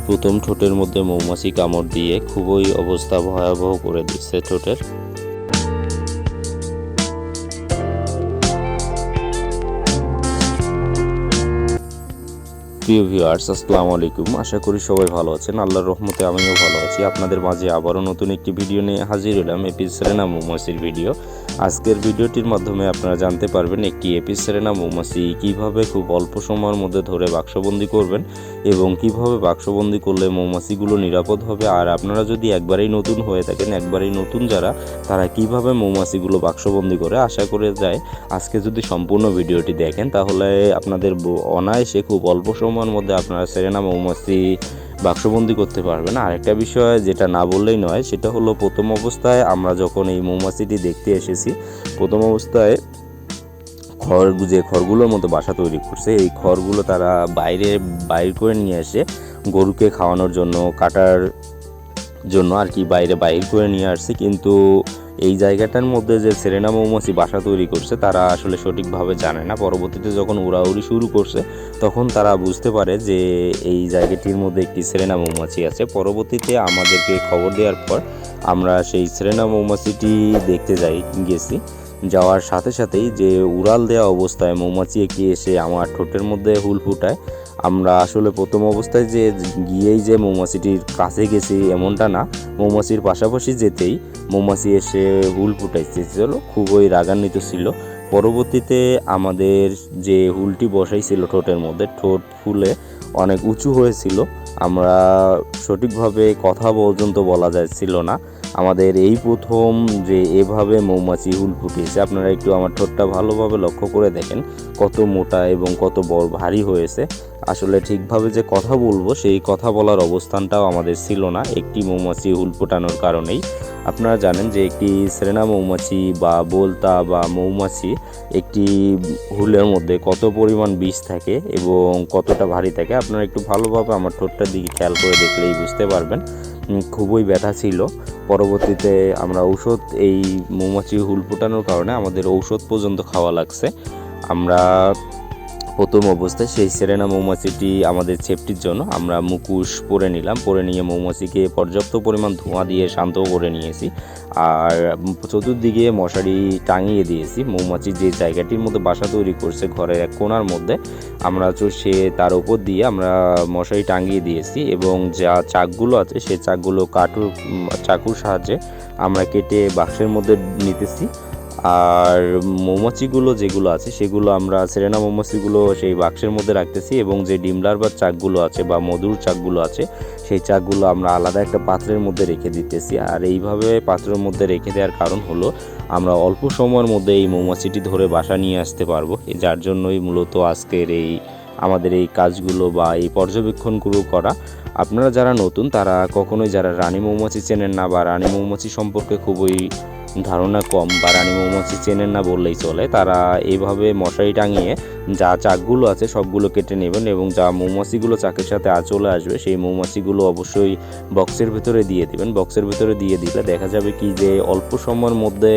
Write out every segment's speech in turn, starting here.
এই প্রথম ঠোঁটের মধ্যে মৌমাছি কামড় দিয়ে খুবই অবস্থা ভয়াবহ করে দিচ্ছে ঠোঁটের। প্রিয় ভিউয়ার্স আসসালামু আলাইকুম। আশা করি সবাই ভালো আছেন। আল্লাহর রহমতে আমিও ভালো আছি। আপনাদের মাঝে আবারও নতুন একটি ভিডিও নিয়ে হাজির হলাম। এপিস সেরেনা মৌমাছির ভিডিও আজকের ভিডিওটির মাধ্যমে আপনারা জানতে পারবেন একটি এপিস সেরেনা মৌমাছি কীভাবে খুব অল্প সময়ের মধ্যে ধরে বাক্সবন্দি করবেন এবং কীভাবে বাক্সবন্দি করলে মৌমাছিগুলো নিরাপদ হবে। আর আপনারা যদি একবারেই নতুন হয়ে থাকেন, একবারেই নতুন যারা, তারা কীভাবে মৌমাছিগুলো বাক্সবন্দি করে? আশা করে যায়। আজকে যদি সম্পূর্ণ ভিডিওটি দেখেন, তাহলে আপনাদের অনায়াসে খুব অল্প সময়ের মধ্যে আপনারা সেরেনা মৌমাছি বাক্সবন্দি করতে পারবেন আর একটা বিষয় যেটা না বললেই নয়, সেটা হলো প্রথম অবস্থায় আমরা যখন এই মৌমাছিটি দেখতে এসেছি, প্রথম অবস্থায় খড় যে খড়গুলোর মতো বাসা তৈরি করছে, এই খড়গুলো তারা বাইরে বাইর করে নিয়ে এসে গরুকে খাওয়ানোর জন্য, কাটার জন্য আর কি বাইরে বাইর করে নিয়ে আসছে। কিন্তু এই জায়গাটার মধ্যে যে সেরেনা মৌমাছি বাসা তৈরি করছে, তারা আসলে সঠিকভাবে জানে না। পরবর্তীতে যখন উড়াউড়ি শুরু করছে, তখন তারা বুঝতে পারে যে এই জায়গাটির মধ্যে একটি সেরেনা মৌমাছি আছে। পরবর্তীতে আমাদেরকে খবর দেওয়ার পর আমরা সেই সেরেনা মৌমাছিটি দেখতে যাই, গেছি। যাওয়ার সাথে সাথেই যে উড়াল দেওয়া অবস্থায় মৌমাছি একটি এসে আমার ঠোঁটের মধ্যে হুল ফুটায়। আমরা আসলে প্রথম অবস্থায় যে গিয়েই যে মৌমাছিটির কাছে গেছি, এমনটা না। মৌমাছির পাশাপাশি যেতেই মৌমাছি এসে হুল ফুটাইতেছিল খুবই রাগান্বিত ছিল। পরবর্তীতে আমাদের যে হুলটি বসাইছিল ঠোঁটের মধ্যে, ঠোঁট ফুলে অনেক উঁচু হয়েছিল। আমরা সঠিকভাবে কথা পর্যন্ত বলা যাচ্ছিল না। আমাদের এই প্রথম যে এভাবে মৌমাছি হুল ফুটিয়েছে আপনারা একটু আমার ঠোঁটটা ভালোভাবে লক্ষ্য করে দেখেন কত মোটা এবং কত বড় ভারী হয়েছে। আসলে ঠিকভাবে যে কথা বলব, সেই কথা বলার অবস্থানটাও আমাদের ছিল না একটি মৌমাছি হুল ফোটানোর কারণেই। আপনারা জানেন যে একটি সেরেনা মৌমাছি বা বোলতা বা মৌমাছি একটি হুলের মধ্যে কত পরিমাণ বিষ থাকে এবং কতটা ভারী থাকে, আপনারা একটু ভালোভাবে আমার ঠোঁটটার দিকে খেয়াল করে দেখলেই বুঝতে পারবেন। খুবই ব্যথা ছিল। পরবর্তীতে আমরা ঔষধ, এই মৌমাছি হুল ফোটানোর কারণে আমাদের ঔষধ পর্যন্ত খাওয়া লাগছে। আমরা প্রথম অবস্থায় সেই সেরেনা মৌমাছিটি আমাদের সেফটির জন্য আমরা মুকুশ পরে নিলাম। পরে নিয়ে মৌমাছিকে পর্যাপ্ত পরিমাণ ধোঁয়া দিয়ে শান্ত করে নিয়েছি। আর চতুর্দিকে মশারি টাঙিয়ে দিয়েছি। মৌমাছি যে জায়গাটির মধ্যে বাসা তৈরি করছে ঘরের এক কোণার মধ্যে, আমরা তো সে তার উপর দিয়ে আমরা মশারি টাঙিয়ে দিয়েছি এবং যা চাকগুলো আছে সেই চাকগুলো কাটুর চাকুর সাহায্যে আমরা কেটে বাক্সের মধ্যে নিতেছি। আর মৌমাছিগুলো যেগুলো আছে, সেগুলো আমরা সেরেনা মৌমাছিগুলো সেই বাক্সের মধ্যে রাখতেছি এবং যে ডিমলার বা চাকগুলো আছে বা মধুর চাকগুলো আছে, সেই চাকগুলো আমরা আলাদা একটা পাত্রের মধ্যে রেখে দিতেছি। আর এইভাবে পাত্রের মধ্যে রেখে দেওয়ার কারণ হলো, আমরা অল্প সময়ের মধ্যে এই মৌমাছিটি ধরে বাসা নিয়ে আসতে পারব। যার জন্যই মূলত আজকের এই, আমাদের এই কাজগুলো বা এই পর্যবেক্ষণগুলো করা। আপনারা যারা নতুন, তারা কখনোই যারা রানী মৌমাছি চেনেন না বা রানী মৌমাছি সম্পর্কে খুবই ধারণা কম বা রানী মৌমাছি চেনেন না বললেই চলে। তারা এইভাবে মশারি টাঙিয়ে যা চাকগুলো আছে সবগুলো কেটে নেবেন এবং যা মৌমাছিগুলো চাকের সাথে আ চলে আসবে সেই মৌমাছিগুলো অবশ্যই বক্সের ভেতরে দিয়ে দিবেন। বক্সের ভেতরে দিয়ে দিলে দেখা যাবে কি যে অল্প সময়ের মধ্যে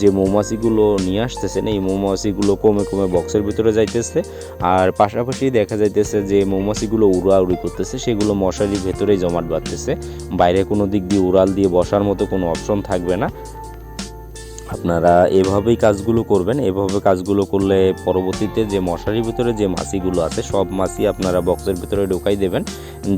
যে মৌমাছিগুলো নিয়ে আসতেছেন, এই মৌমাছিগুলো কমে কমে বক্সের ভিতরে যাইতেছে। আর পাশাপাশি দেখা যাইতেছে যে মৌমাছিগুলো উড়াউড়ি করতেছে, সেগুলো মশারির ভেতরেই জমাট বাঁধতেছে। বাইরে কোনো দিক দিয়ে উড়াল দিয়ে বসার মতো কোনো অপশন থাকবে না। আপনারা এভাবেই কাজগুলো করবেন, এভাবে কাজগুলো করলে পরবর্তীতে যে মশারির ভিতরে যে মাছিগুলো আছে, সব মাছি আপনারা বক্সের ভিতরে ঢোকাই দেবেন।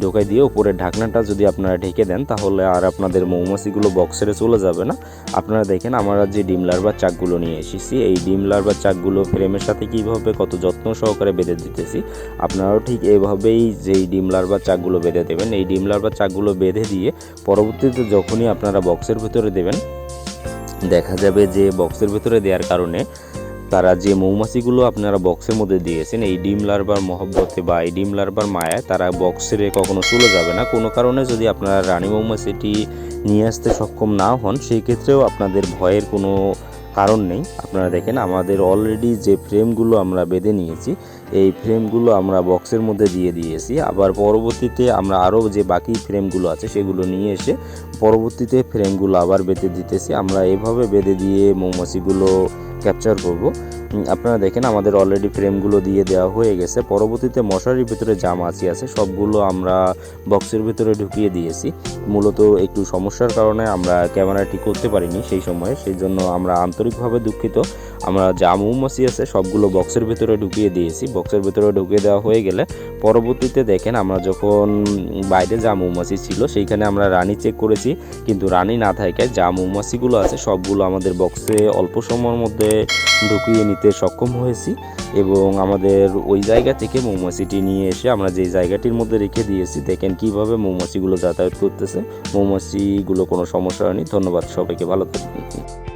ঢোকাই দিয়ে উপরের ঢাকনাটা যদি আপনারা ঢেকে দেন, তাহলে আর আপনাদের মৌমাছিগুলো বক্সের চলে যাবে না। আপনারা দেখেন, আমরা যে ডিম লার্ভার চাকগুলো নিয়ে এসেছি, এই ডিম লার্ভার চাকগুলো ফ্রেমের সাথে কীভাবে কত যত্ন সহকারে বেঁধে দিতেছি, আপনারাও ঠিক এভাবেই যেই ডিম লার্ভার চাকগুলো বেঁধে দেবেন, এই ডিম লার্ভার চাকগুলো বেঁধে দিয়ে পরবর্তীতে যখনই আপনারা বক্সের ভিতরে দেবেন দেখা যাবে যে বক্সের ভেতরে দেওয়ার কারণে তারা যে মৌমাছিগুলো আপনারা বক্সের মধ্যে দিয়েছেন, এই ডিম লার্ভার মহব্বতে বা এই ডিম লার্ভার মায়ায় তারা বক্সের কখনো চলে যাবে না। কোনো কারণে যদি আপনারা রানী মৌমাছিটি নিয়ে আসতে সক্ষম না হন, সেই ক্ষেত্রেও আপনাদের ভয়ের কোনো কারণ নেই। আপনারা দেখেন, আমাদের অলরেডি যে ফ্রেমগুলো আমরা বেঁধে নিয়েছি এই ফ্রেমগুলো আমরা বক্সের মধ্যে দিয়ে দিয়েছি। আবার পরবর্তীতে আমরা আরও যে বাকি ফ্রেমগুলো আছে, সেগুলো নিয়ে এসে পরবর্তীতে ফ্রেমগুলো আবার বেঁধে দিতেছি। আমরা এভাবে বেঁধে দিয়ে মৌমাছিগুলো ক্যাপচার করব। আপনারা দেখেন আমাদের অলরেডি ফ্রেমগুলো দিয়ে দেওয়া হয়ে গেছে। পরবর্তীতে মশারির ভিতরে যা মাছি আছে, সবগুলো আমরা বক্সের ভিতরে ঢুকিয়ে দিয়েছি। মূলত একটু সমস্যার কারণে আমরা ক্যামেরাটি করতে পারিনি সেই সময়ে, সেই জন্য আমরা আন্তরিকভাবে দুঃখিত। আমরা যা মৌমাছি আছে সবগুলো বক্সের ভিতরে ঢুকিয়ে দিয়েছি। বক্সের ভিতরে ঢুকিয়ে দেওয়া হয়ে গেলে পরবর্তীতে দেখেন আমরা যখন বাইরে যা মৌমাছি ছিল সেইখানে আমরা রানী চেক করেছি। কিন্তু রানী না থাকায় যা মৌমাছিগুলো আছে সবগুলো আমাদের বক্সে অল্প সময়ের মধ্যে ঢুকিয়ে নিতে সক্ষম হয়েছি এবং আমাদের ওই জায়গা থেকে মৌমাছিটি নিয়ে এসে আমরা যে জায়গাটির মধ্যে রেখে দিয়েছি দেখেন কীভাবে মৌমাছিগুলো যাতায়াত করতেছে। মৌমাছিগুলো কোনো সমস্যা হয়নি। ধন্যবাদ সবাইকে, ভালো থাকবেন।